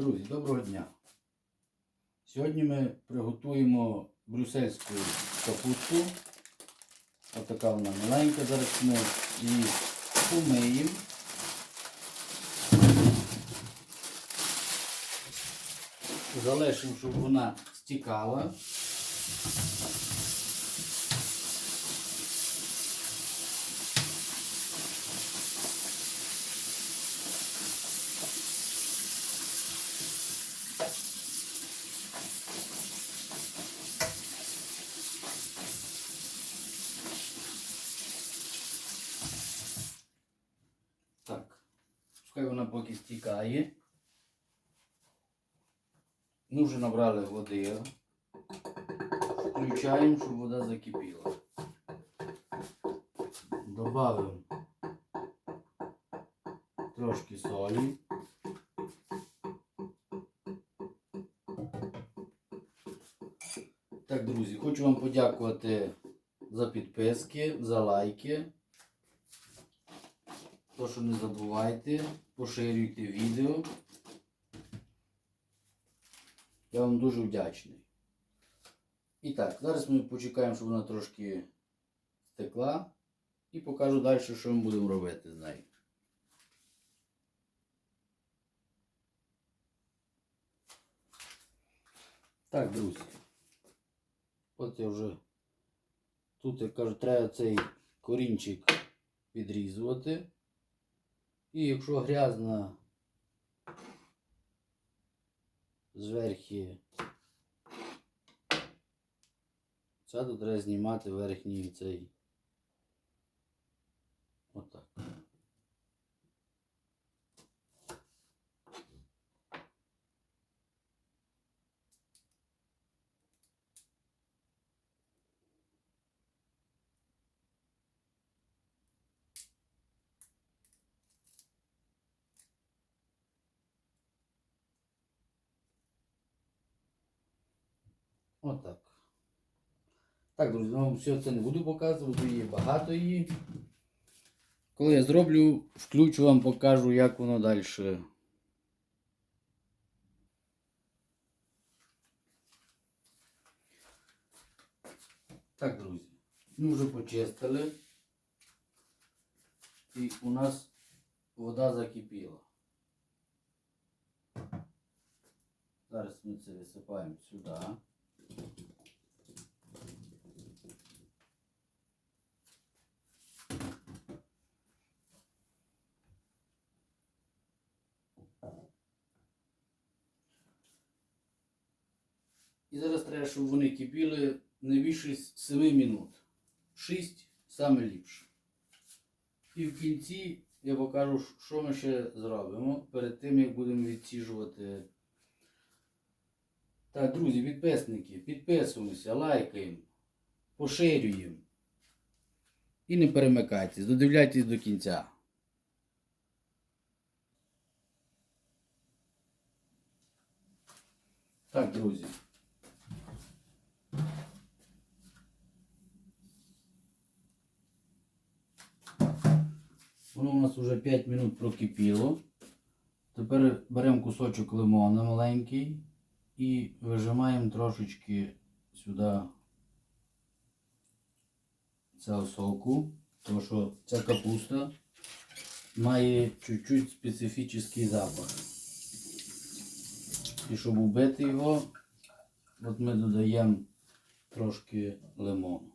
Друзі, доброго дня. Сьогодні ми приготуємо брюссельську капусту. Ось така вона маленька. Зараз ми її помиємо. Залишимо, щоб вона стікала. Так, пускай вона поки стікає. Ми вже набрали води. Включаємо, щоб вода закипіла. Добавимо трошки солі. Так, друзі, хочу вам подякувати за підписки, за лайки. То, що не забувайте, поширюйте відео. Я вам дуже вдячний. І так, зараз ми почекаємо, щоб вона трошки стекла. І покажу далі, що ми будемо робити з нею. Так, друзі. От я вже тут, як кажу, треба цей корінчик відрізувати. І якщо грязна зверхі, це то треба знімати верхній цей. Отак. Отак. Так, друзі, вам все це не буду показувати, її багато її. Коли я зроблю, включу вам, покажу, як воно далі. Так, друзі, ми вже почистили. І у нас вода закипіла. Зараз ми це висипаємо сюди. І зараз треба, щоб вони кипіли не більше 7 минут. 6 саме ліпше. І в кінці я покажу, що ми ще зробимо перед тим, як будемо відсіжувати. Так, друзі, підписники, підписуємося, лайкаємо, поширюємо. І не перемикайтесь, додивляйтесь до кінця. Так, друзі. Воно у нас вже 5 минут прокипіло. Тепер беремо кусочок лимона маленький і вижимаємо трошечки сюди цього соку, тому що ця капуста має чуть-чуть специфічний запах. І щоб убити його, от ми додаємо трошки лимону.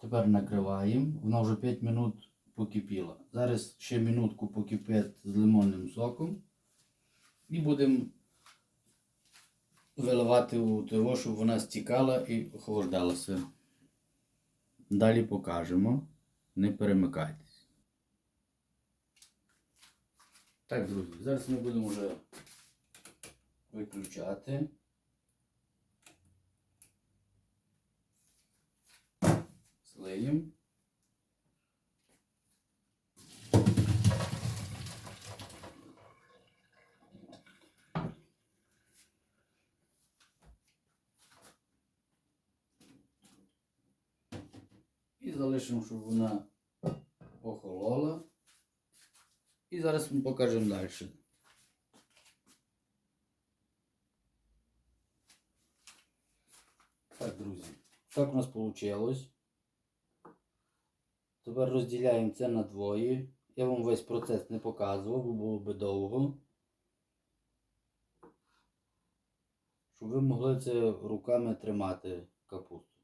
Тепер накриваємо, вона вже 5 минут покипіла. Зараз ще минутку покипить з лимонним соком. І будемо виливати у того, щоб вона стікала і охолоджалася. Далі покажемо. Не перемикайтесь. Так, друзі, зараз ми будемо вже виключати. Слиємо. залишимо, щоб вона охолола. І зараз ми покажемо далі. Так, друзі, так у нас вийшло. Тепер розділяємо це на двоє. Я вам весь процес не показував, бо було би довго. Щоб ви могли це руками тримати капусту.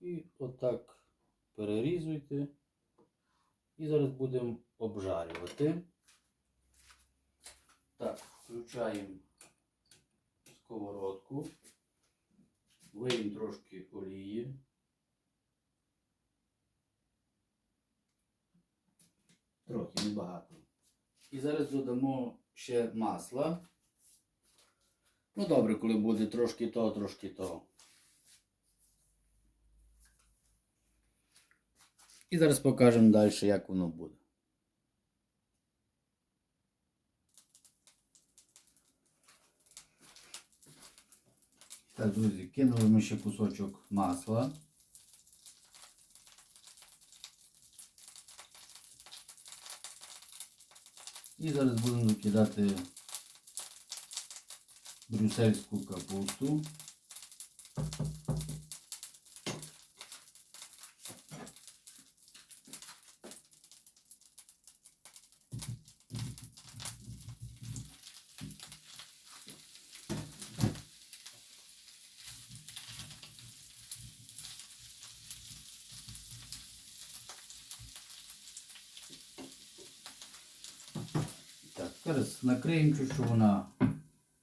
І отак перерізуйте. І зараз будемо обжарювати. Так, включаємо сковородку. Виємо трошки олії. Трохи небагато. І зараз додамо ще масла. Ну добре, коли буде трошки то, трошки то. І зараз покажемо далі, як воно буде. Так, друзі, кинули ми ще кусочок масла. І зараз будемо викидати брюссельську капусту. Зараз накриємо щоб вона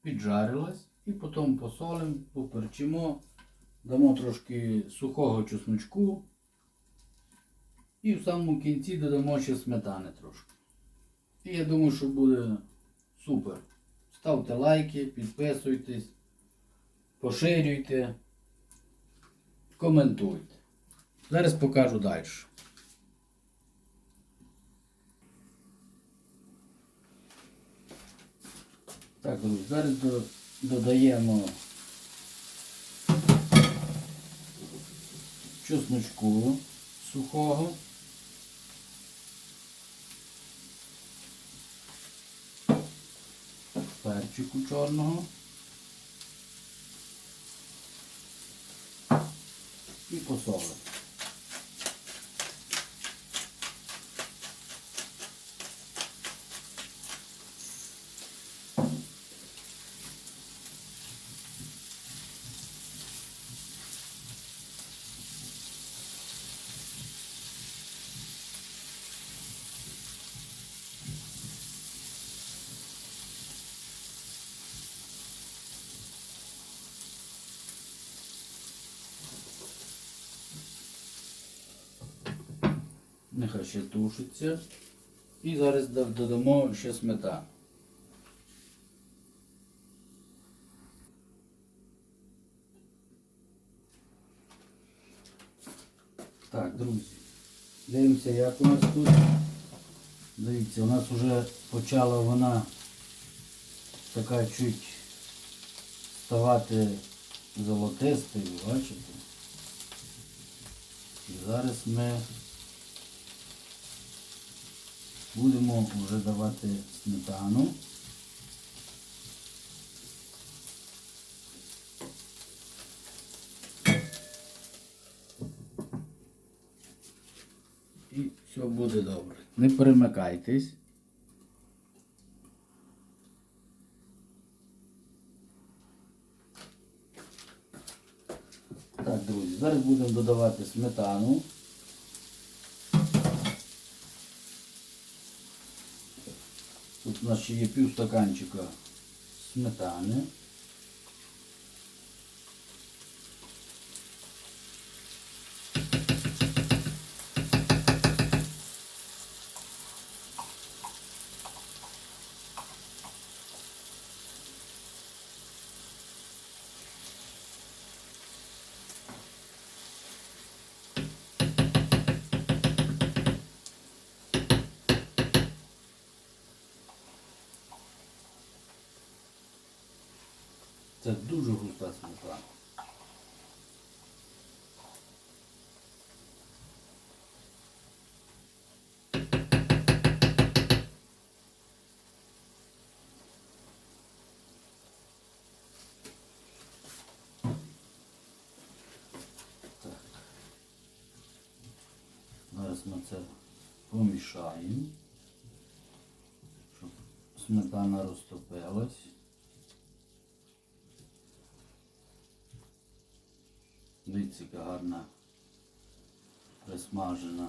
піджарилась. І потім посолимо, поперчимо, дамо трошки сухого чесночку. І в самому кінці додамо ще сметани трошки. І я думаю, що буде супер. Ставте лайки, підписуйтесь, поширюйте, коментуйте. Зараз покажу далі. Так, зараз додаємо чесночку сухого. Перчику чорного. І посолимо. Нехай ще тушиться. І зараз додамо ще сметану. Так, друзі, дивимося, як у нас тут. Дивіться, у нас вже почала вона така чуть ставати золотистою, бачите? І зараз ми будемо вже давати сметану. І все буде добре. Не перемикайтесь. Так, друзі, зараз будемо додавати сметану. Тут у нас ще є пів стаканчика сметани. Це дуже густа сметана. Зараз ми це помішаємо, щоб сметана розтопилась. Дивіться, гарна присмажена.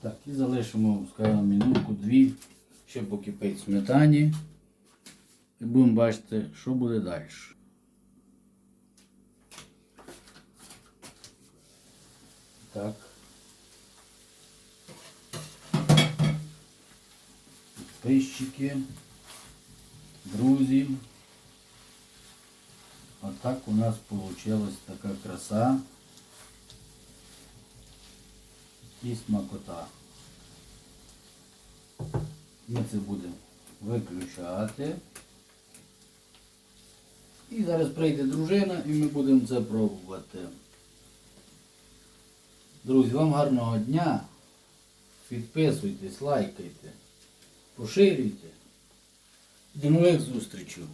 Так, і залишимо, скажімо, минутку-дві, ще покипить сметані. І будемо бачити, що буде далі. Так. Підписчики, друзі. Отак у нас получилась така краса і смакота. Ми це будемо виключати. І зараз прийде дружина і ми будемо це пробувати. Друзі, вам гарного дня. Підписуйтесь, лайкайте, поширюйте. До нових зустрічей.